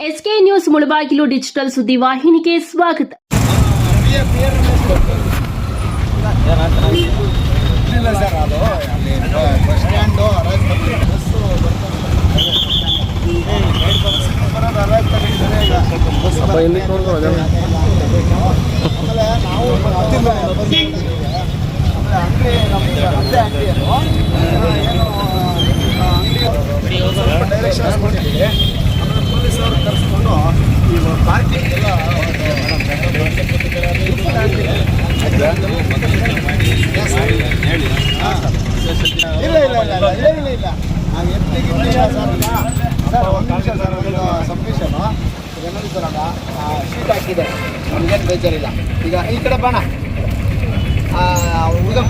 SK news Mulbagal digital ಸುದ್ದಿ ವಾಹಿನಿಗೆ ಸ್ವಾಗತ ಇಲ್ಲ ಸರ್ ಅದು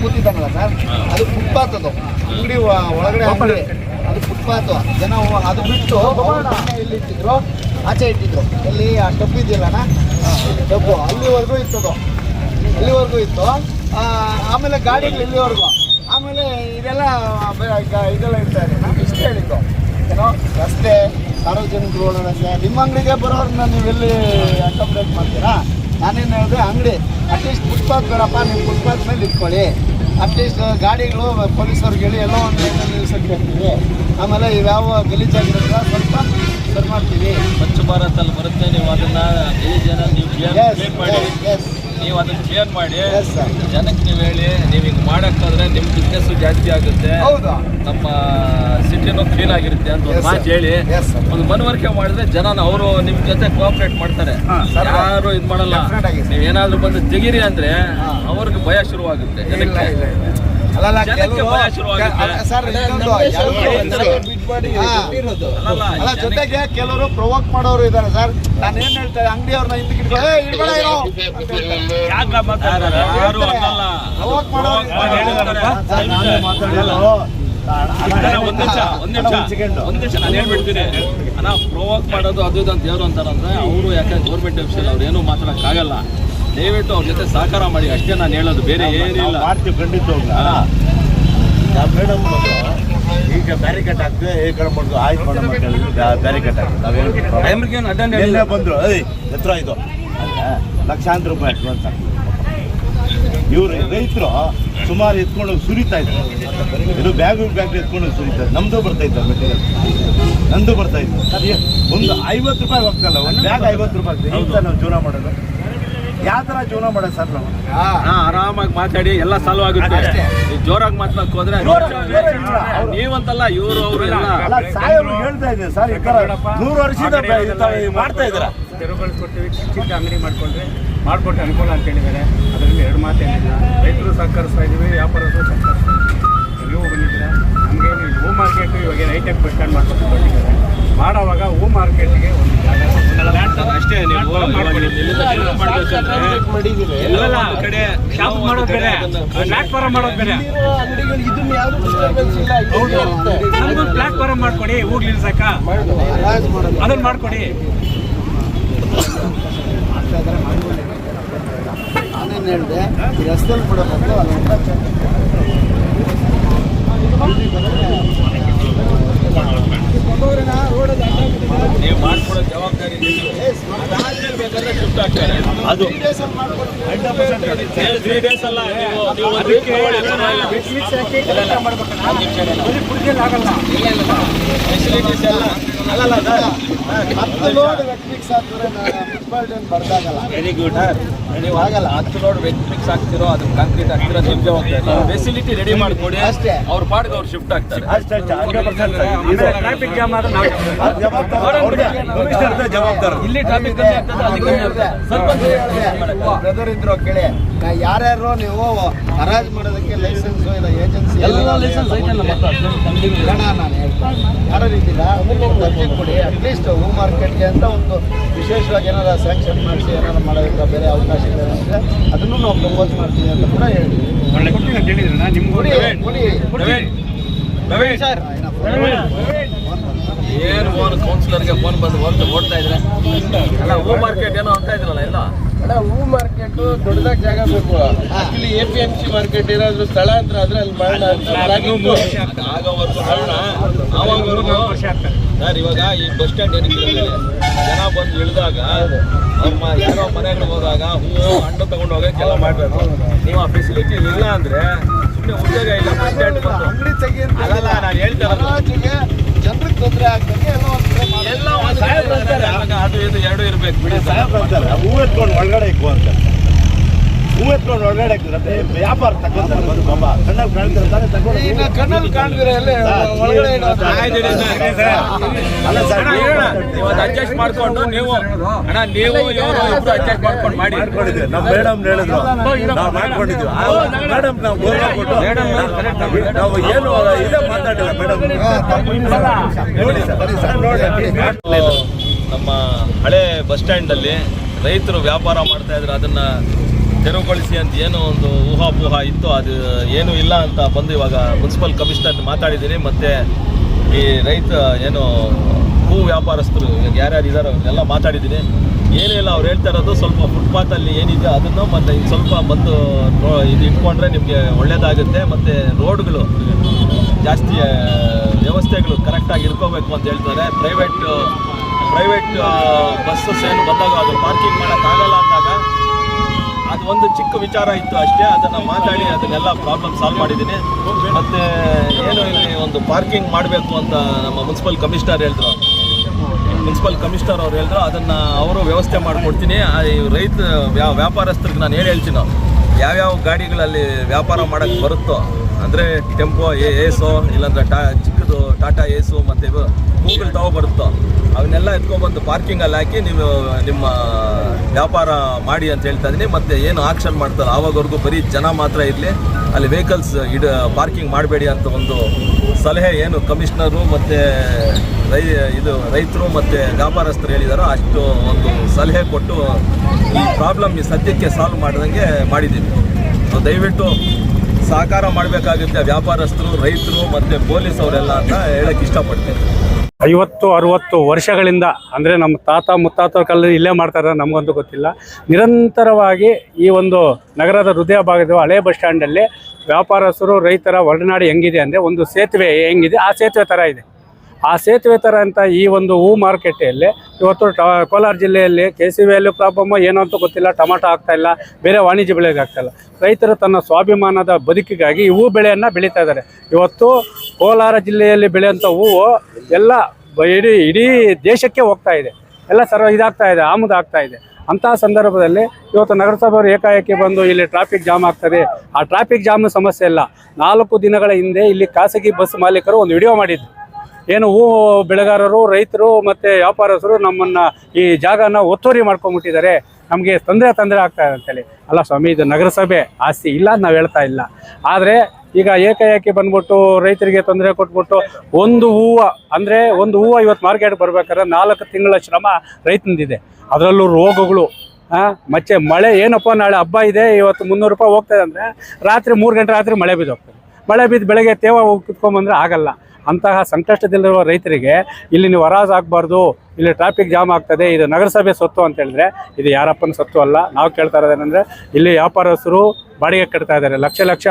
ಕೂತಿದ್ದಾನಲ್ಲ ಸರ್? ಅದು ಫುಟ್ಪಾತ್ ಅದು ಅಂಗಡಿ ಒಳಗಡೆ ಅಂಗಡಿ. ಅದು ಫುಟ್ಪಾತ್. ಜನ ಅದು ಬಿಟ್ಟು ಇಲ್ಲಿ ಇಟ್ಟಿದ್ರು ಆಚೆ ಇಟ್ಟಿದ್ರು. ಇಲ್ಲಿ ಆ ಟಬ್ಬು ಇದೆಯಲ್ಲಣ ಡಬ್ಬು. ಅಲ್ಲಿವರೆಗೂ ಇತ್ತು ಅದು ಇಲ್ಲಿವರೆಗೂ ಇತ್ತು. ಆಮೇಲೆ ಗಾಡಿಗಳು ಇಲ್ಲಿವರೆಗೂ. ಆಮೇಲೆ ಇದೆಲ್ಲ ಇದೆಲ್ಲ ಇರ್ತಾರೆ ಇದೆ ನಾನು ಇಷ್ಟು ಹೇಳಿದ್ದು. ಏನೋ ರಸ್ತೆ ಸಾರ್ವಜನಿಕರು ಓಡಾಡೋಕ್ಕೆ ನಿಮ್ಮ ಅಂಗಡಿಗೆ ಬರೋರನ್ನ ನೀವೆಲ್ಲಿ ಅಕಾಮಡೇಟ್ ಮಾಡ್ತೀರಾ? ನಾನೇನು ಹೇಳಿದೆ ಅಂಗಡಿ. ಅಟ್ಲೀಸ್ಟ್ ಫುಟ್ಪಾತ್ ಬೇಡಪ್ಪ. ನೀವು ಫುಟ್ಪಾತ್ ಮೇಲೆ ಇಟ್ಕೊಳ್ಳಿ. ಅಟ್ಲೀಸ್ಟ್ ಗಾಡಿಗಳು ಪೊಲೀಸವ್ರಿಗೆ ಹೇಳಿ ಎಲ್ಲೋ ಒಂದು ಲೈನಲ್ಲಿ ನಿಲ್ಸಕ್ಕೆ ಹೇಳ್ತೀವಿ ಆಮೇಲೆ ಇವ್ಯಾವ ಗಲೀಜಾಗಿರೋದ್ರ ಸ್ವಲ್ಪ ಸರಿ ಮಾಡ್ತೀವಿ. ಸ್ವಚ್ಛ ಭಾರತ್ ಅಲ್ಲಿ ಬರುತ್ತೆ ನೀವು ಅದನ್ನ ಎಸ್ ಎಸ್ ನೀವು ಅದನ್ನ ಕ್ಲಿಯರ್ ಮಾಡಿ ಜನಕ್ಕೆ ನೀವು ಹೇಳಿ ನೀವು ಹಿಂಗೆ ಮಾಡಕ್ಕಾದ್ರೆ ನಿಮ್ಮ ಬಿಸ್ನೆಸ್ ಜಾಸ್ತಿ ಆಗುತ್ತೆ. ನಮ್ಮ ಸಿಟಿನೂ ಕ್ಲೀನ್ ಆಗಿರುತ್ತೆ ಅಂತ ಒಂದು ಮಾತು ಹೇಳಿ. ಒಂದು ಮನವರಿಕೆ ಮಾಡಿದ್ರೆ ಜನ ಅವರು ನಿಮ್ಮ ಜೊತೆ ಕೋಆಪರೇಟ್ ಮಾಡ್ತಾರೆ. ಯಾರು ಇದು ಮಾಡಲ್ಲ. ನೀವೇನಾದ್ರೂ ನೀವು ಏನಾದ್ರು ಬಂದು ತೆಗೀರಿ ಅಂದ್ರೆ. ಅವ್ರಿಗೆ ಭಯ ಶುರುವಾಗುತ್ತೆ ಅಲ್ಲಲ್ಲ ಸರ್ ಅಲ್ಲ ಜೊತೆಗೆ ಕೆಲವರು ಪ್ರವೋಕ್ ಮಾಡೋರು ಇದ್ದಾರೆ ಸರ್. ನಾನು ಏನ್ ಹೇಳ್ತಾರೆ ಅಂಗಡಿಯವ್ರನ್ನ ಹಿಂದಕ್ಕೆ ಪ್ರವೋಕ್ ಮಾಡೋರು ಒಂದ್ ನಿಮಿಷ ಒಂದ್ ನಿಮಿಷ ಒಂದ್ ನಿಮಿಷ ನಾನು ಹೇಳ್ಬಿಡ್ತೀನಿ. ಅಣ್ಣ ಪ್ರೊವೋಕ್ ಮಾಡೋದು ಅದು ಅಂತ ದೇವ್ರು ಅಂತಾರಂದ್ರೆ ಅವರು ಯಾಕಂದ್ರೆ ಗೌರ್ಮೆಂಟ್ ಆಫೀಸಲ್ಲಿ ಅವ್ರು ಏನೂ ಮಾತಾಡಕ್ಕಾಗಲ್ಲ. ದಯವಿಟ್ಟು ಅವ್ರ ಜೊತೆ ಸಹಕಾರ ಮಾಡಿ ಅಷ್ಟೇ ನಾನು ಹೇಳೋದು. ಬೇರೆ ಏನಿಲ್ಲ. ಮಾಡ್ತೀವಿ ಖಂಡಿತ. ಮೇಡಮ್ ಈಗ ಬ್ಯಾರಿಕೇಟ್ ಹಾಕ್ತೀವಿ ಈ ಕಡೆ ಮಾಡುದು. ಆಯ್ತು ಮೇಡಮ್ ಬ್ಯಾರಿಕೇಡ್ ಹಾಕ್ತೀವಿ ನಾವೇನು ಅಡ್ಡ ನಿನ್ನೆ ಬಂದ್ರು. ಏಯ್ ಎತ್ತರ ಇದು. ಲಕ್ಷಾಂತರ ರೂಪಾಯಿ ಅಡ್ವಾನ್ಸ್ ಹಾಕ್ತೀವಿ ಇವರು ರೈತರು ಸುಮಾರು ಎತ್ಕೊಂಡು ಸುರಿತಾ ಇದ್ರು ಇದು ಬ್ಯಾಗ್ ಬ್ಯಾಗ್ ಎತ್ಕೊಂಡು ಸುರಿತಾ ಇದ್ರು ನಮ್ದು ಬರ್ತಾ ಇದ್ದಾರೆ ಮೆಟೀರಿಯಲ್ ನಂದು ಬರ್ತಾ ಇತ್ತು. ಒಂದು ಐವತ್ತು ರೂಪಾಯಿ ಹೋಗ್ತಲ್ಲ ಒಂದು ಬ್ಯಾಗ್ ಐವತ್ತು ರೂಪಾಯಿ ನಾವು ಜೀವನ ಮಾಡೋದು ಯಾವ ಥರ ಜೀವನ ಮಾಡೋದು ಸರ್ ನಾವು? ಹಾ. ಆರಾಮಾಗಿ ಮಾತಾಡಿ ಎಲ್ಲ ಸಾಲ್ವ್ ಆಗುತ್ತೆ. ಜೋರಾಗಿ ಮಾತಾಡಕ್ ಹೋದ್ರೆ ನೀವಂತಲ್ಲ ಇವರು ಅವರು ಎಲ್ಲ. ಹೇಳ್ತಾ ಇದ್ದೀನಿ ಸರ್ ಈ ನೂರು ವರ್ಷದಿಂದ ಮಾಡ್ತಾ ಇದ್ದೀರಾ? ತೆರವುಗೊಳಿಸ್ಕೊಡ್ತೀವಿ ಚಿಕ್ಕ ಅಂಗಡಿ ಮಾಡ್ಕೊಂಡ್ರೆ ಮಾಡ್ಕೊಟ್ಟು ಅನುಕೂಲ ಅಂತ ಹೇಳಿದ್ದಾರೆ ಅದರಲ್ಲಿ ಎರಡು ಮಾತೇನಿಲ್ಲ. ರೈತರು ಸಹಕರಿಸ್ತಾ ಇದ್ದೀವಿ ವ್ಯಾಪಾರಸ್ಥರು ಸಹಕರಿಸ್ತಾ ಇದ್ದೀವಿ. ನೀವು ಬಂದಿದ್ದೀರಾ? ನಮಗೇನು ಹೂ ಮಾರ್ಕೆಟ್ ಇವಾಗ ಹೈಟೆಕ್ ಬಸ್ ಸ್ಟ್ಯಾಂಡ್ ಮಾಡ್ಕೊಂಡು ಕೊಟ್ಟಿದ್ದಾರೆ. ಮಾಡೋವಾಗ ಹೂ ಮಾರ್ಕೆಟ್ಗೆ ಒಂದು ಜಾಗ ಅಷ್ಟೇ ನೀವು ಕಡೆ ಶಾಪ್ ಮಾಡೋದು ಬೇರೆ. ಪ್ಲಾಟ್ಫಾರಮ್ ಮಾಡೋದು ಬೇರೆ. ಹೌದು. ನಮ್ಗೊಂದು ಪ್ಲಾಟ್ಫಾರಮ್ ಮಾಡ್ಕೊಡಿ. ಅದನ್ನ ಮಾಡ್ಕೊಡಿ. ನಾನೇನು ಹೇಳಿದೆ ರಸ್ತೆ ರಸ್ತೆಯಲ್ಲಿ ಚೆಂದ ನೀವು ಮಾಡ್ಕೊಡೋ ಜವಾಬ್ದಾರಿ ಶಿಫ್ಟ್ ಆಗ್ತಾರೆ ಅದು ತ್ರೀ ಡೇಸ್ ಅಲ್ಲ ನೀವು. Facilities ಎಲ್ಲ ಹತ್ತು ಲೋಡ್ ವೆಟ್ಮಿಕ್ಸ್ ಹಾಕಿದ್ರೆ ಮುನ್ಸಿಪಾಲ್ಟಿ ಬರ್ದಾಗಲ್ಲ ವೆರಿ ಗುಡ್ ನೀವು ಆಗಲ್ಲ ಹತ್ತು ಲೋಡ್ ವೆಜ್ ಮಿಕ್ಸ್ ಆಗ್ತಿರೋ ಅದು ಕಾಂಕ್ರೀಟ್ ಆಗ್ತಿರೋ ನಿಮ್ ಜವಾಬ್ದಾರಿ ಫೆಸಿಲಿಟಿ ರೆಡಿ ಮಾಡ್ಕೊಡಿ. ಅಷ್ಟೇ. ಅವ್ರ ಪಾಡ್ಗೆ ಅವ್ರು ಶಿಫ್ಟ್ ಆಗ್ತಾರೆ. ಅಷ್ಟೇ ಟ್ರಾಫಿಕ್ ಜಾಮ್ ಜವಾಬ್ದಾರಿ. ಇಲ್ಲಿ ಟ್ರಾಫಿಕ್ ಕಮ್ಮಿ ಆಗ್ತದೆ ಅದಕ್ಕೆ ಬ್ರದರ್ ಇದ್ರು ಕೇಳಿ ಯಾರ್ಯಾರು ನೀವು ಹರಾಜ್ ಮಾಡೋದಕ್ಕೆ ಲೈಸೆನ್ಸ್ ಇಲ್ಲ ಏಜೆನ್ಸಿ ಎಲ್ಲ ಲೈಸೆನ್ಸ್ ಐತಲ್ಲ ಮತ್ತೆ? ನಾನು ಹೇಳ್ತೀನಿ. ಯಾರು ಇದ್ದೀರಾ? ಕೊಡಿ. ಅಟ್ಲೀಸ್ಟ್ ಹೂ ಮಾರ್ಕೆಟ್ಗೆ ಅಂತ ಒಂದು ವಿಶೇಷವಾಗಿ ಏನಾರ ಸ್ಯಾಂಕ್ಷನ್ ಮಾಡಿಸಿ ಏನಾರು ಮಾಡೋದಕ್ಕೆ ಬೇರೆ ಅವಕಾಶ ಇದೆ ಅಂದರೆ ಅದನ್ನು ನಾವು ಪ್ರಪೋಸ್ ಮಾಡ್ತೀವಿ ಅಂತ ಕೂಡ ಪ್ರವೀಣ್ ಸರ್. ಏನು ಫೋನ್ ಕೌನ್ಸಿಲರ್ಗೆ ಫೋನ್ ಬಂದು ಓಡ್ತಾ ಇದ್ರೆ? ಅಲ್ಲ ಹೂ ಮಾರ್ಕೆಟ್ ಏನೋ ಅಂತ ಇದ್ರಲ್ಲ ಎಲ್ಲ? ಅಣ್ಣ, ಹೂ ಮಾರ್ಕೆಟ್ ದೊಡ್ಡದಾಗಿ ಜಾಗ ಬೇಕು actually A P M C market ಏನಾದ್ರು ಸ್ಥಳಾಂತರ ಆದ್ರೆ ಅಲ್ಲಿ ಮಾಡೋಣ ಅಂತ ಒಂದು ಸರ್, ಇವಾಗ ಈ ಬಸ್ ಸ್ಟ್ಯಾಂಡ್ ಇರೋದಿಲ್ಲ? ಜನ ಬಂದು ಇಳಿದಾಗ, ನಮ್ಮ ಯಾರೋ ಮನೆಗಳಿಗೆ ಹೋದಾಗ ಹೂವು ಹಣ್ಣು ತಗೊಂಡು ಹೋಗಕ್ಕೆಲ್ಲ ಮಾಡಬೇಕು ನೀವು ಆ ಫೆಸಿಲಿಟಿ ಇಲ್ಲ ಅಂದ್ರೆ ಉದ್ಯೋಗ ಇಲ್ಲ ಅಂಗಡಿ ತೆಗಿ ಅಲ್ಲಲ್ಲ ನಾನು ಜನರಿಗೆ ತೊಂದರೆ ಆಗ್ತದೆ ಎಲ್ಲ ಒಂದ್ ಕಡೆ ಮಾಡ್ಬೇಕು. ಎಲ್ಲ ಒಂದು ಸಾಹೇಬ್ರು ಅಂತಾರೆ. ಅದು ಇದು ಎರಡು ಇರ್ಬೇಕು ಬಿಡಿ ಸಾಹೇಬ್ರು ಅಂತಾರೆ ಹೂ ಎತ್ಕೊಂಡು ಒಳಗಡೆ ಇಕ್ಕು ಅಂತ ಹೂ ಎತ್ಕೊಂಡು ಒಳಗಡೆ ಇಕ್ಕಿದ್ರೆ ವ್ಯಾಪಾರ ತಗೊಂತಾರೆ ಬಂದು ಬಾಬಾ ಕಣ್ಣಲ್ಲಿ ಕಾಣ್ತಾರೆ ತಾನೇ ತಗೊಂಡು ಈಗ ಕಣ್ಣಲ್ಲಿ ಕಾಣ್ದಿರ ಎಲ್ಲೇ ಒಳಗಡೆ ಇಡೋದು. ಸರ್. ಅಲ್ಲ ಸರ್ ಅದು ಅಡ್ಜಸ್ಟ್ ಮಾಡ್ಕೊಂಡು ನೀವು ಅಣ್ಣ ನೀವು ಇವರು ಇಬ್ರು ಅಡ್ಜಸ್ಟ್ ಮಾಡ್ಕೊಂಡು ಮಾಡಿ ನಮ್ಮ ಮೇಡಮ್ ಹೇಳಿದ್ರು ನಾವು ಮಾಡ್ಕೊಂಡಿದ್ವಿ ಮೇಡಮ್ ನಾವು ಗೌರವ ಕೊಟ್ಟು ನಾವು ಏನು ಇದೇ ಮಾತಾಡಿಲ್ಲ ಮೇಡಮ್ ನೋಡಿ ಸರ್ ನೋಡಿ ನಮ್ಮ ಹಳೆ ಬಸ್ ಸ್ಟ್ಯಾಂಡಲ್ಲಿ ರೈತರು ವ್ಯಾಪಾರ ಮಾಡ್ತಾ ಇದ್ರೆ ಅದನ್ನ ತೆರವುಗೊಳಿಸಿ ಅಂತ ಏನೋ ಒಂದು ಊಹಾಪೋಹ ಇತ್ತು, ಅದು ಏನೂ ಇಲ್ಲ ಅಂತ ಬಂದು ಇವಾಗ ಮುನ್ಸಿಪಲ್ ಕಮಿಷನರ್ ಮಾತಾಡಿದ್ದೀನಿ. ಮತ್ತು ಈ ರೈತ ಏನು ಹೂ ವ್ಯಾಪಾರಸ್ಥರು ಯಾರ್ಯಾರು ಇದ್ದಾರೆ ಅವ್ರನ್ನೆಲ್ಲ ಮಾತಾಡಿದ್ದೀನಿ. ಏನಿಲ್ಲ ಅವ್ರು ಹೇಳ್ತಾ ಇರೋದು ಸ್ವಲ್ಪ ಫುಟ್ಪಾತಲ್ಲಿ ಏನಿದೆ ಅದನ್ನು ಮತ್ತು ಇನ್ನು ಸ್ವಲ್ಪ ಬಂದು ಇದು ಇಟ್ಕೊಂಡ್ರೆ ನಿಮಗೆ ಒಳ್ಳೆಯದಾಗುತ್ತೆ ಮತ್ತು ರೋಡ್ಗಳು ಜಾಸ್ತಿ ವ್ಯವಸ್ಥೆಗಳು ಕರೆಕ್ಟಾಗಿ ಇಟ್ಕೋಬೇಕು ಅಂತ ಹೇಳ್ತಾರೆ. ಪ್ರೈವೇಟ್ ಪ್ರೈವೇಟ್ ಬಸ್ಸಸ್ ಏನು ಬಂದಾಗ ಅದು ಪಾರ್ಕಿಂಗ್ ಮಾಡೋಕ್ಕಾಗಲ್ಲ ಅಂದಾಗ ಅದು ಒಂದು ಚಿಕ್ಕ ವಿಚಾರ ಇತ್ತು ಅಷ್ಟೇ, ಅದನ್ನು ಮಾತಾಡಿ ಅದನ್ನೆಲ್ಲ ಪ್ರಾಬ್ಲಮ್ ಸಾಲ್ವ್ ಮಾಡಿದ್ದೀನಿ. ಮತ್ತು ಏನು ಇಲ್ಲಿ ಒಂದು ಪಾರ್ಕಿಂಗ್ ಮಾಡಬೇಕು ಅಂತ ನಮ್ಮ ಮುನ್ಸಿಪಲ್ ಕಮಿಷನರ್ ಹೇಳಿದ್ರು. ಮುನ್ಸಿಪಲ್ ಕಮಿಷನರ್ ಅವ್ರು ಹೇಳಿದ್ರು, ಅದನ್ನು ಅವರು ವ್ಯವಸ್ಥೆ ಮಾಡಿಕೊಡ್ತೀನಿ. ರೈತ, ವ್ಯಾ- ವ್ಯಾಪಾರಸ್ಥರಿಗೆ ನಾನು ಏನು ಹೇಳ್ತೀನೋ, ಯಾವ್ಯಾವ ಗಾಡಿಗಳಲ್ಲಿ ವ್ಯಾಪಾರ ಮಾಡೋಕ್ಕೆ ಬರುತ್ತೋ, ಅಂದರೆ ಟೆಂಪೋ ಎ ಎಸೋ ಇಲ್ಲಾಂದ್ರೆ ಟಾ ಚಿಕ್ಕದು ಟಾಟಾ ಏಸು ಮತ್ತು ಗೂಗಲ್ ತಾವು ಬರುತ್ತೋ? ಅವನ್ನೆಲ್ಲ ಎತ್ಕೊಂಬಂದು ಪಾರ್ಕಿಂಗಲ್ಲಿ ಹಾಕಿ ನೀವು ನಿಮ್ಮ ವ್ಯಾಪಾರ ಮಾಡಿ ಅಂತ ಹೇಳ್ತಾ ಇದ್ದೀನಿ ಮತ್ತು ಏನು ಆಕ್ಷನ್ ಮಾಡ್ತಾರೆ ಆವಾಗವರೆಗೂ ಬರೀ ಜನ ಮಾತ್ರ ಇರಲಿ. ಅಲ್ಲಿ ವೆಹಿಕಲ್ಸ್ ಇಡ ಪಾರ್ಕಿಂಗ್ ಮಾಡಬೇಡಿ ಅಂತ ಒಂದು ಸಲಹೆ ಏನು ಕಮಿಷನರು ಮತ್ತು ರೈ ಇದು ರೈತರು ಮತ್ತು ವ್ಯಾಪಾರಸ್ಥರು ಹೇಳಿದಾರೋ ಅಷ್ಟು ಒಂದು ಸಲಹೆ ಕೊಟ್ಟು ಈ ಪ್ರಾಬ್ಲಮ್ ಈ ಸದ್ಯಕ್ಕೆ ಸಾಲ್ವ್ ಮಾಡಿದಂಗೆ ಮಾಡಿದ್ದೀವಿ. ಸೊ ದಯವಿಟ್ಟು ಸಹಕಾರ ಮಾಡಬೇಕಾಗುತ್ತೆ ವ್ಯಾಪಾರಸ್ಥರು, ರೈತರು ಮತ್ತು ಪೊಲೀಸ್ ಅವರೆಲ್ಲ ಅಂತ ಹೇಳಕ್ಕೆ ಇಷ್ಟಪಡ್ತೀನಿ. ಐವತ್ತು, ಅರುವತ್ತು ವರ್ಷಗಳಿಂದ, ಅಂದರೆ ನಮ್ಮ ತಾತ ಮುತ್ತಾತ ಕಾಲದಲ್ಲಿ ಇಲ್ಲೇ ಮಾಡ್ತಾರೆ ನಮಗಂತೂ ಗೊತ್ತಿಲ್ಲ. ನಿರಂತರವಾಗಿ ಈ ಒಂದು ನಗರದ ಹೃದಯ ಭಾಗದ ಹಳೆ ಬಸ್ ಸ್ಟ್ಯಾಂಡಲ್ಲಿ ವ್ಯಾಪಾರಸ್ಥರು, ರೈತರ ಒಡನಾಡಿ ಹೆಂಗಿದೆ ಅಂದರೆ ಒಂದು ಸೇತುವೆ ಹೆಂಗಿದೆ, ಆ ಸೇತುವೆ ಥರ ಇದೆ. ಆ ಸೇತುವೆ ಥರ ಅಂತ ಈ ಒಂದು ಹೂ ಮಾರುಕಟ್ಟೆಯಲ್ಲಿ ಇವತ್ತು ಕೋಲಾರ ಜಿಲ್ಲೆಯಲ್ಲಿ ಕೆ ಸಿ ವ್ಯಾಲ್ಯೂ ಪ್ರಾಬ್ಲಮ್ ಏನೋ ಅಂತ ಗೊತ್ತಿಲ್ಲ, ಟೊಮಾಟೊ ಇಲ್ಲ, ಬೇರೆ ವಾಣಿಜ್ಯ ಬೆಳೆಗೆ ಇಲ್ಲ. ರೈತರು ತನ್ನ ಸ್ವಾಭಿಮಾನದ ಬದುಕಿಗಾಗಿ ಈ ಹೂ ಬೆಳೆಯನ್ನು ಬೆಳೀತಾ ಇದ್ದಾರೆ. ಇವತ್ತು ಕೋಲಾರ ಜಿಲ್ಲೆಯಲ್ಲಿ ಬೆಳೆಯುವಂಥ ಹೂವು ಎಲ್ಲ ಇಡೀ ಇಡೀ ದೇಶಕ್ಕೆ ಹೋಗ್ತಾ ಇದೆ. ಎಲ್ಲ ಸರ್ವ ಇದಾಗ್ತಾ ಇದೆ, ಆಮದು ಆಗ್ತಾ ಇದೆ. ಅಂತಹ ಸಂದರ್ಭದಲ್ಲಿ ಇವತ್ತು ನಗರಸಭೆಯವರು ಏಕಾಏಕಿ ಬಂದು ಇಲ್ಲಿ ಟ್ರಾಫಿಕ್ ಜಾಮ್ ಆಗ್ತದೆ. ಆ ಟ್ರಾಫಿಕ್ ಜಾಮ್ ಸಮಸ್ಯೆ ಇಲ್ಲ. ನಾಲ್ಕು ದಿನಗಳ ಹಿಂದೆ ಇಲ್ಲಿ ಖಾಸಗಿ ಬಸ್ ಮಾಲೀಕರು ಒಂದು ವಿಡಿಯೋ ಮಾಡಿದ್ರು. ಏನು ಹೂ ಬೆಳೆಗಾರರು, ರೈತರು ಮತ್ತು ವ್ಯಾಪಾರಸ್ಥರು ನಮ್ಮನ್ನು ಈ ಜಾಗನ ಒತ್ತುವರಿ ಮಾಡ್ಕೊಂಬಿಟ್ಟಿದ್ದಾರೆ. ನಮಗೆ ತೊಂದರೆ ತೊಂದರೆ ಆಗ್ತಾ ಇದೆ ಅಂತೇಳಿ. ಅಲ್ಲ ಸ್ವಾಮಿ, ಇದು ನಗರಸಭೆ ಆಸ್ತಿ ಇಲ್ಲ ಅಂತ ನಾವು ಹೇಳ್ತಾ ಇಲ್ಲ. ಆದರೆ ಈಗ ಏಕಾಏಕಿ ಬಂದ್ಬಿಟ್ಟು ರೈತರಿಗೆ ತೊಂದರೆ ಕೊಟ್ಬಿಟ್ಟು ಒಂದು ಹೂವು, ಅಂದರೆ ಒಂದು ಹೂವು ಇವತ್ತು ಮಾರ್ಕೆಟ್ ಬರ್ಬೇಕಾದ್ರೆ ನಾಲ್ಕು ತಿಂಗಳ ಶ್ರಮ ರೈತನಿದೆ ಅದರಲ್ಲೂ ರೋಗಗಳು ಮತ್ತೆ ಮಳೆ ಏನಪ್ಪ ನಾಳೆ ಹಬ್ಬ ಇದೆ, ಇವತ್ತು ಮುನ್ನೂರು ರೂಪಾಯಿ ಹೋಗ್ತದೆ ಅಂದರೆ ರಾತ್ರಿ ಮೂರು ಗಂಟೆ ರಾತ್ರಿ ಮಳೆ ಬಿದ್ದು ಹೋಗ್ತದೆ ಮಳೆ ಬಿದ್ದು ಬೆಳಗ್ಗೆ ತೇವ ಹೋಗಿ ಕಿತ್ಕೊಂಬಂದ್ರೆ ಆಗಲ್ಲ. ಅಂತಹ ಸಂಕಷ್ಟದಲ್ಲಿರುವ ರೈತರಿಗೆ ಇಲ್ಲಿ ನೀವು ಹರಾಜು ಆಗಬಾರ್ದು, ಇಲ್ಲಿ ಟ್ರಾಫಿಕ್ ಜಾಮ್ ಆಗ್ತದೆ, ಇದು ನಗರಸಭೆ ಸೊತ್ತು ಅಂತ ಹೇಳಿದ್ರೆ ಇದು ಯಾರಪ್ಪನ ಸೊತ್ತು ಅಲ್ಲ. ನಾವು ಕೇಳ್ತಾ ಇರೋದೇನೆಂದರೆ ಇಲ್ಲಿ ವ್ಯಾಪಾರಸ್ಥರು ಬಾಡಿಗೆ ಕಟ್ತಾ ಇದ್ದಾರೆ, ಲಕ್ಷ ಲಕ್ಷ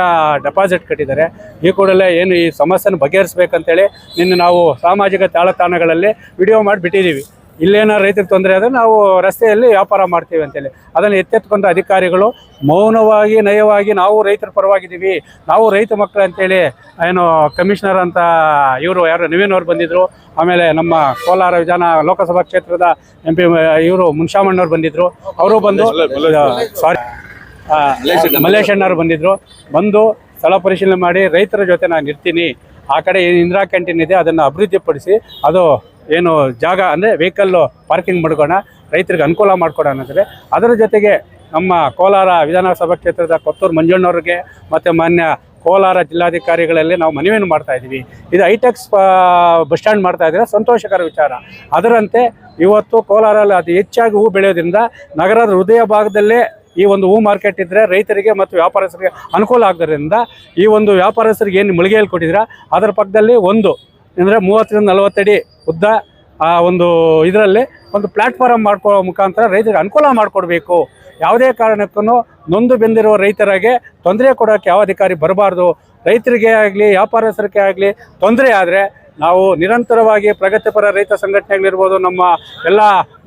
ಡೆಪಾಸಿಟ್ ಕಟ್ಟಿದ್ದಾರೆ. ಈ ಕೂಡಲೇ ಏನು ಈ ಸಮಸ್ಯೆನ ಬಗೆಹರಿಸ್ಬೇಕಂತೇಳಿ ನಿನ್ನೆ ನಾವು ಸಾಮಾಜಿಕ ತಾಳತಾಣಗಳಲ್ಲಿ ವಿಡಿಯೋ ಮಾಡಿ ಬಿಟ್ಟಿದ್ದೀವಿ ಇಲ್ಲೇನೋ ರೈತರ ತೊಂದರೆ ಆದರೆ ನಾವು ರಸ್ತೆಯಲ್ಲಿ ವ್ಯಾಪಾರ ಮಾಡ್ತೀವಿ ಅಂತೇಳಿ. ಅದನ್ನು ಎತ್ತೆತ್ಕೊಂಡ ಅಧಿಕಾರಿಗಳು ಮೌನವಾಗಿ, ನಯವಾಗಿ ನಾವು ರೈತರ ಪರವಾಗಿದ್ದೀವಿ, ನಾವು ರೈತ ಮಕ್ಕಳು ಅಂತೇಳಿ ಏನು ಕಮಿಷನರ್ ಅಂತ ಇವರು ಯಾರು ನವೀನ್ ಅವ್ರು ಬಂದಿದ್ದರು ಆಮೇಲೆ ನಮ್ಮ ಕೋಲಾರ ವಿಧಾನ ಲೋಕಸಭಾ ಕ್ಷೇತ್ರದ ಎಂ ಪಿ, ಇವರು ಮುನ್ಶಾಮಣ್ಣವ್ರು ಬಂದಿದ್ದರು ಅವರು ಬಂದು ಸಾರಿ ಮಲ್ಲೇಶಣ್ಣವ್ರು ಬಂದಿದ್ದರು ಬಂದು ಸ್ಥಳ ಪರಿಶೀಲನೆ ಮಾಡಿ ರೈತರ ಜೊತೆ ನಾನು ಇರ್ತೀನಿ. ಆ ಕಡೆ ಏನು ಇಂದಿರಾ ಕ್ಯಾಂಟೀನ್ ಇದೆ, ಅದನ್ನು ಅಭಿವೃದ್ಧಿಪಡಿಸಿ ಅದು ಏನು ಜಾಗ ಅಂದರೆ ವೆಹಿಕಲ್ಲು ಪಾರ್ಕಿಂಗ್ ಮಾಡ್ಕೋಣ ರೈತರಿಗೆ ಅನುಕೂಲ ಮಾಡ್ಕೊಡೋಣ ಅಂದರೆ ಅದರ ಜೊತೆಗೆ ನಮ್ಮ ಕೋಲಾರ ವಿಧಾನಸಭಾ ಕ್ಷೇತ್ರದ ಕೊತ್ತೂರು ಮಂಜುಣ್ಣವ್ರಿಗೆ ಮತ್ತು ಮಾನ್ಯ ಕೋಲಾರ ಜಿಲ್ಲಾಧಿಕಾರಿಗಳಲ್ಲಿ ನಾವು ಮನವಿಯನ್ನು ಮಾಡ್ತಾ ಇದ್ದೀವಿ. ಇದು ಐಟೆಕ್ಸ್ ಬಸ್ ಸ್ಟ್ಯಾಂಡ್ ಮಾಡ್ತಾ ಇದ್ದೀರ ಸಂತೋಷಕರ ವಿಚಾರ. ಅದರಂತೆ ಇವತ್ತು ಕೋಲಾರಲ್ಲಿ ಅತಿ ಹೆಚ್ಚಾಗಿ ಹೂ ಬೆಳೆಯೋದ್ರಿಂದ ನಗರದ ಹೃದಯ ಭಾಗದಲ್ಲೇ ಈ ಒಂದು ಹೂ ಮಾರ್ಕೆಟ್ ಇದ್ದರೆ ರೈತರಿಗೆ ಮತ್ತು ವ್ಯಾಪಾರಸ್ಥರಿಗೆ ಅನುಕೂಲ ಆಗೋದ್ರಿಂದ ಈ ಒಂದು ವ್ಯಾಪಾರಸ್ಥರಿಗೆ ಏನು ಮುಳುಗೆಯಲ್ಲಿ ಕೊಟ್ಟಿದ್ದೀರಾ ಅದರ ಪಕ್ಕದಲ್ಲಿ ಒಂದು ಅಂದರೆ ಮೂವತ್ತರಿಂದ ನಲವತ್ತಡಿ ಉದ್ದ ಆ ಒಂದು ಇದರಲ್ಲಿ ಒಂದು ಪ್ಲಾಟ್ಫಾರಮ್ ಮಾಡ್ಕೊಳ್ಳೋ ಮುಖಾಂತರ ರೈತರಿಗೆ ಅನುಕೂಲ ಮಾಡಿಕೊಡ್ಬೇಕು. ಯಾವುದೇ ಕಾರಣಕ್ಕೂ ನೊಂದು ಬೆಂದಿರುವ ರೈತರಿಗೆ ತೊಂದರೆ ಕೊಡೋಕ್ಕೆ ಯಾವ ಅಧಿಕಾರಿ ಬರಬಾರ್ದು. ರೈತರಿಗೆ ಆಗಲಿ, ವ್ಯಾಪಾರಸ್ಥರಿಗೆ ಆಗಲಿ ತೊಂದರೆ ಆದರೆ ನಾವು ನಿರಂತರವಾಗಿ ಪ್ರಗತಿಪರ ರೈತ ಸಂಘಟನೆಗಳಿರ್ಬೋದು, ನಮ್ಮ ಎಲ್ಲ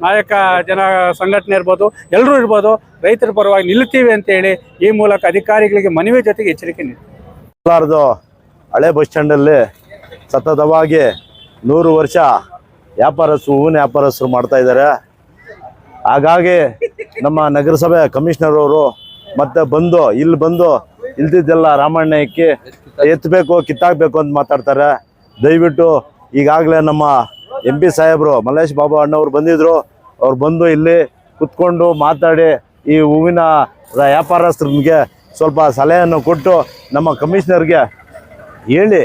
ನಾಯಕ ಜನ ಸಂಘಟನೆ ಇರ್ಬೋದು ಎಲ್ಲರೂ ಇರ್ಬೋದು, ರೈತರ ಪರವಾಗಿ ನಿಲ್ಲುತ್ತೀವಿ ಅಂತೇಳಿ ಈ ಮೂಲಕ ಅಧಿಕಾರಿಗಳಿಗೆ ಮನವಿ ಜೊತೆಗೆ ಎಚ್ಚರಿಕೆ ನೀಡಿ ಹಳೆ ಬಸ್ ಸ್ಟ್ಯಾಂಡಲ್ಲಿ ಸತತವಾಗಿ ನೂರು ವರ್ಷ ವ್ಯಾಪಾರಸ್ಥರು, ಹೂವಿನ ವ್ಯಾಪಾರಸ್ಥರು ಮಾಡ್ತಾ ಇದ್ದಾರೆ. ಹಾಗಾಗಿ ನಮ್ಮ ನಗರಸಭೆ ಕಮಿಷನರ್ ಅವರು ಮತ್ತೆ ಬಂದು, ಇಲ್ಲಿ ಬಂದು ಇಲ್ದಿದ್ದೆಲ್ಲ ರಾಮಣ್ಣಕ್ಕೆ ಎತ್ತಬೇಕು ಕಿತ್ತಾಕ್ಬೇಕು ಅಂತ ಮಾತಾಡ್ತಾರೆ. ದಯವಿಟ್ಟು ಈಗಾಗಲೇ ನಮ್ಮ ಎಂ ಪಿ ಸಾಹೇಬರು ಮಲ್ಲೇಶ್ ಬಾಬು ಅಣ್ಣವ್ರು ಬಂದಿದ್ರು. ಅವ್ರು ಬಂದು ಇಲ್ಲಿ ಕುತ್ಕೊಂಡು ಮಾತಾಡಿ ಈ ಹೂವಿನ ವ್ಯಾಪಾರಸ್ಥರಿಗೆ ಸ್ವಲ್ಪ ಸಲಹೆಯನ್ನು ಕೊಟ್ಟು ನಮ್ಮ ಕಮಿಷನರ್ಗೆ ಹೇಳಿ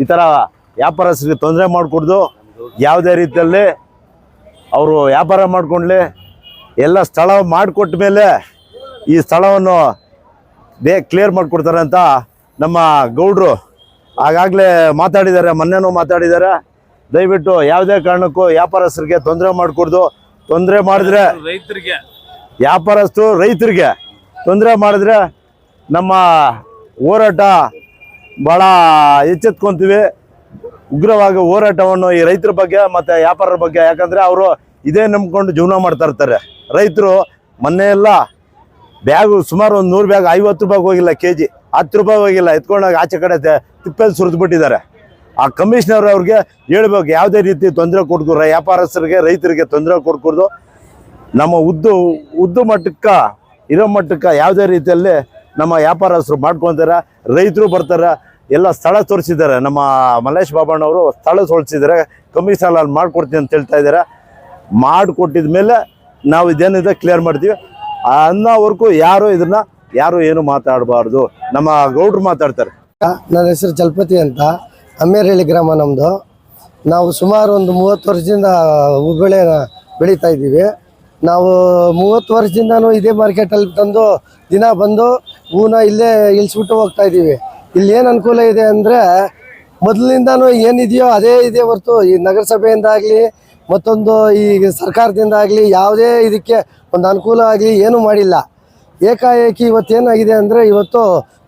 ಈ ಥರ ವ್ಯಾಪಾರಸ್ಥರಿಗೆ ತೊಂದರೆ ಮಾಡಿಕೊಡ್ದು ಯಾವುದೇ ರೀತಿಯಲ್ಲಿ ಅವರು ವ್ಯಾಪಾರ ಮಾಡಿಕೊಂಡ್ಲಿ ಎಲ್ಲ ಸ್ಥಳ ಮಾಡಿಕೊಟ್ಟ ಮೇಲೆ ಈ ಸ್ಥಳವನ್ನು ಬೇ ಕ್ಲಿಯರ್ ಮಾಡಿಕೊಡ್ತಾರೆ ಅಂತ ನಮ್ಮ ಗೌಡ್ರು ಆಗಾಗಲೇ ಮಾತಾಡಿದ್ದಾರೆ ಮೊನ್ನೆನೂ ಮಾತಾಡಿದ್ದಾರೆ. ದಯವಿಟ್ಟು ಯಾವುದೇ ಕಾರಣಕ್ಕೂ ವ್ಯಾಪಾರಸ್ಥರಿಗೆ ತೊಂದರೆ ಮಾಡಿಕೊಡ್ದು ತೊಂದರೆ ಮಾಡಿದ್ರೆ ರೈತರಿಗೆ. ವ್ಯಾಪಾರಸ್ಥರು ರೈತರಿಗೆ ತೊಂದರೆ ಮಾಡಿದ್ರೆ ನಮ್ಮ ಹೋರಾಟ ಭಾಳ ಎಚ್ಚೆತ್ಕೊಂತೀವಿ. ಉಗ್ರವಾಗಿ ಹೋರಾಟವನ್ನು ಈ ರೈತರ ಬಗ್ಗೆ ಮತ್ತು ವ್ಯಾಪಾರರ ಬಗ್ಗೆ, ಯಾಕಂದರೆ ಅವರು ಇದೇ ನಂಬ್ಕೊಂಡು ಜೀವನ ಮಾಡ್ತಾ ಇರ್ತಾರೆ. ರೈತರು ಮೊನ್ನೆ ಎಲ್ಲ ಬ್ಯಾಗು ಸುಮಾರು ಒಂದು ನೂರು ಬ್ಯಾಗ್ ಐವತ್ತು ರೂಪಾಯಿಗೆ ಹೋಗಿಲ್ಲ ಕೆ ಜಿ ಹತ್ತು ರೂಪಾಯಿ ಹೋಗಿಲ್ಲ. ಎತ್ಕೊಂಡಾಗ ಆಚೆ ಕಡೆ ತಿಪ್ಪಲ್ಲಿ ಸುರಿದ್ಬಿಟ್ಟಿದ್ದಾರೆ. ಆ ಕಮಿಷನರ್ ಅವ್ರಿಗೆ ಹೇಳ್ಬೇಕು, ಯಾವುದೇ ರೀತಿ ತೊಂದರೆ ಕೊಡ್ಕೂರ ವ್ಯಾಪಾರಸ್ಥರಿಗೆ, ರೈತರಿಗೆ ತೊಂದರೆ ಕೊಡ್ಕೂಡ್ದು. ನಮ್ಮ ಉದ್ದು ಉದ್ದು ಮಟ್ಟಕ್ಕೆ, ಇರೋ ಮಟ್ಟಕ್ಕೆ ಯಾವುದೇ ರೀತಿಯಲ್ಲಿ ನಮ್ಮ ವ್ಯಾಪಾರಸ್ಥರು ಮಾಡ್ಕೊತಾರೆ, ರೈತರು ಬರ್ತಾರೆ, ಎಲ್ಲ ಸ್ಥಳ ತೋರಿಸಿದ್ದಾರೆ. ನಮ್ಮ ಮಲ್ಲೇಶ್ ಬಾಬಣ್ಣವರು ಸ್ಥಳ ತೋರಿಸಿದ್ದಾರೆ. ಕಮಿಷನರ್ ಅಲ್ಲಿ ಮಾಡಿಕೊಡ್ತೀನಿ ಅಂತ ಹೇಳ್ತಾ ಇದ್ದಾರೆ. ಮಾಡಿಕೊಟ್ಟಿದ ಮೇಲೆ ನಾವು ಇದೇನಿದೆ ಕ್ಲಿಯರ್ ಮಾಡ್ತೀವಿ. ಅನ್ನೋವರೆಗೂ ಯಾರು ಇದನ್ನ, ಯಾರು ಏನು ಮಾತಾಡಬಾರ್ದು. ನಮ್ಮ ಗೌಡ್ರು ಮಾತಾಡ್ತಾರೆ. ನನ್ನ ಹೆಸರು ಚಲಪತಿ ಅಂತ. ಅಮ್ಮೇರಹಳ್ಳಿ ಗ್ರಾಮ ನಮ್ಮದು ನಾವು ಸುಮಾರು ಒಂದು ಮೂವತ್ತು ವರ್ಷದಿಂದ ಹೂಬೆಳೆ ಬೆಳೀತಾ ಇದ್ದೀವಿ. ನಾವು ಮೂವತ್ತು ವರ್ಷದಿಂದನೂ ಇದೇ ಮಾರ್ಕೆಟಲ್ಲಿ ತಂದು ದಿನ ಬಂದು ಹೂನ ಇಲ್ಲೇ ಇಳಿಸ್ಬಿಟ್ಟು ಹೋಗ್ತಾ ಇದ್ದೀವಿ ಇಲ್ಲಿ ಏನು ಅನುಕೂಲ ಇದೆ ಅಂದರೆ ಮೊದಲಿನಿಂದನೂ ಏನಿದೆಯೋ ಅದೇ ಇದೆ ಹೊರತು. ಈ ನಗರಸಭೆಯಿಂದ ಆಗಲಿ, ಮತ್ತೊಂದು ಈ ಸರ್ಕಾರದಿಂದ ಆಗಲಿ ಯಾವುದೇ ಇದಕ್ಕೆ ಒಂದು ಅನುಕೂಲ ಆಗಲಿ ಏನೂ ಮಾಡಿಲ್ಲ. ಏಕಾಏಕಿ ಇವತ್ತೇನಾಗಿದೆ ಅಂದರೆ ಇವತ್ತು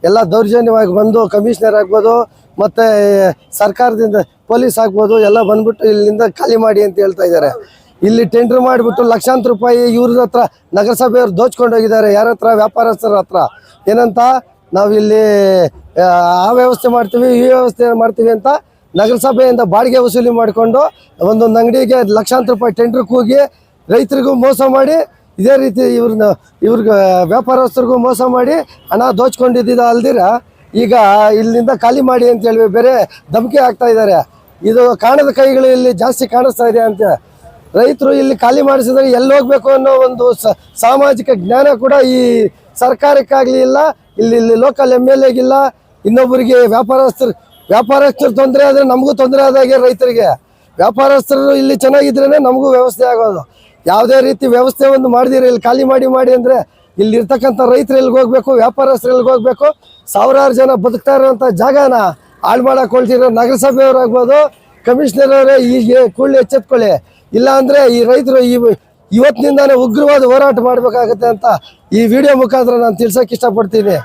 ಎಲ್ಲ ದೌರ್ಜನ್ಯವಾಗಿ ಬಂದು ಕಮಿಷನರ್ ಆಗ್ಬೋದು, ಮತ್ತು ಸರ್ಕಾರದಿಂದ ಪೊಲೀಸ್ ಆಗ್ಬೋದು, ಎಲ್ಲ ಬಂದ್ಬಿಟ್ಟು ಇಲ್ಲಿಂದ ಖಾಲಿ ಮಾಡಿ ಅಂತ ಹೇಳ್ತಾ ಇದ್ದಾರೆ. ಇಲ್ಲಿ ಟೆಂಡರ್ ಮಾಡಿಬಿಟ್ಟು ಲಕ್ಷಾಂತರ ರೂಪಾಯಿ ಇವ್ರ ಹತ್ರ ನಗರಸಭೆಯವ್ರು ದೋಚ್ಕೊಂಡು ಹೋಗಿದ್ದಾರೆ ಯಾರ ಹತ್ರ? ವ್ಯಾಪಾರಸ್ಥರ ಹತ್ರ. ಏನಂತ ನಾವಿಲ್ಲಿ ಆ, ವ್ಯವಸ್ಥೆ ಮಾಡ್ತೀವಿ ಈ ವ್ಯವಸ್ಥೆ ಮಾಡ್ತೀವಿ ಅಂತ ನಗರಸಭೆಯಿಂದ ಬಾಡಿಗೆ ವಸೂಲಿ ಮಾಡಿಕೊಂಡು ಒಂದೊಂದು ಅಂಗಡಿಗೆ ಲಕ್ಷಾಂತರ ರೂಪಾಯಿ ಟೆಂಡರ್ ಕೂಗಿ ರೈತರಿಗೂ ಮೋಸ ಮಾಡಿ ಇದೇ ರೀತಿ ಇವ್ರನ್ನ ಇವ್ರಿಗೆ ವ್ಯಾಪಾರಸ್ಥರಿಗೂ ಮೋಸ ಮಾಡಿ ಹಣ ದೋಚ್ಕೊಂಡಿದ್ದ ಅಲ್ದಿರ ಈಗ ಇಲ್ಲಿಂದ ಖಾಲಿ ಮಾಡಿ ಅಂತ ಹೇಳಿ ಬೇರೆ ಧಮಕಿ ಆಗ್ತಾ ಇದ್ದಾರೆ. ಇದು ಕಾಣದ ಕೈಗಳು ಇಲ್ಲಿ ಜಾಸ್ತಿ ಕಾಣಿಸ್ತಾ ಇದೆ ಅಂತ ರೈತರು ಇಲ್ಲಿ ಖಾಲಿ ಮಾಡಿಸಿದ್ರೆ ಎಲ್ಲಿ ಹೋಗ್ಬೇಕು ಅನ್ನೋ ಒಂದು ಸಾಮಾಜಿಕ ಜ್ಞಾನ ಕೂಡ ಈ ಸರ್ಕಾರಕ್ಕಾಗಲಿ ಇಲ್ಲ, ಇಲ್ಲಿ ಇಲ್ಲಿ ಲೋಕಲ್ ಎಂ ಎಲ್ ಎಗಿಲ್ಲ ಇನ್ನೊಬ್ಬರಿಗೆ ವ್ಯಾಪಾರಸ್ಥರು ವ್ಯಾಪಾರಸ್ಥರು ತೊಂದರೆ ಆದರೆ ನಮಗೂ ತೊಂದರೆ ಆದಾಗೆ ರೈತರಿಗೆ. ವ್ಯಾಪಾರಸ್ಥರು ಇಲ್ಲಿ ಚೆನ್ನಾಗಿದ್ರೇ ನಮಗೂ ವ್ಯವಸ್ಥೆ ಆಗೋದು. ಯಾವುದೇ ರೀತಿ ವ್ಯವಸ್ಥೆ ಒಂದು ಮಾಡಿದಿರಿ, ಇಲ್ಲಿ ಖಾಲಿ ಮಾಡಿ ಮಾಡಿ ಅಂದರೆ ಇಲ್ಲಿ ಇರ್ತಕ್ಕಂಥ ರೈತರು ಎಲ್ಲಿಗೆ ಹೋಗ್ಬೇಕು, ವ್ಯಾಪಾರಸ್ಥರು ಎಲ್ಲಿಗೆ ಹೋಗ್ಬೇಕು? ಸಾವಿರಾರು ಜನ ಬದುಕ್ತಾ ಇರೋಂಥ ಜಾಗನ ಹಾಳು ಮಾಡಕ್ಕೆ ನಗರಸಭೆಯವರಾಗ್ಬೋದು ಕಮಿಷನರ್ ಅವರೇ ಈಗ ಕೂಡಲೇ ಎಚ್ಚೆತ್ಕೊಳ್ಳಿ. ಇಲ್ಲ ಅಂದರೆ ಈ ರೈತರು ಈ ಇವತ್ತಿನಿಂದಾನೇ ಉಗ್ರವಾದ ಹೋರಾಟ ಮಾಡಬೇಕಾಗತ್ತೆ ಅಂತ ಈ ವಿಡಿಯೋ ಮುಖಾಂತರ ನಾನು ತಿಳ್ಸೋಕೆ ಇಷ್ಟಪಡ್ತೀನಿ.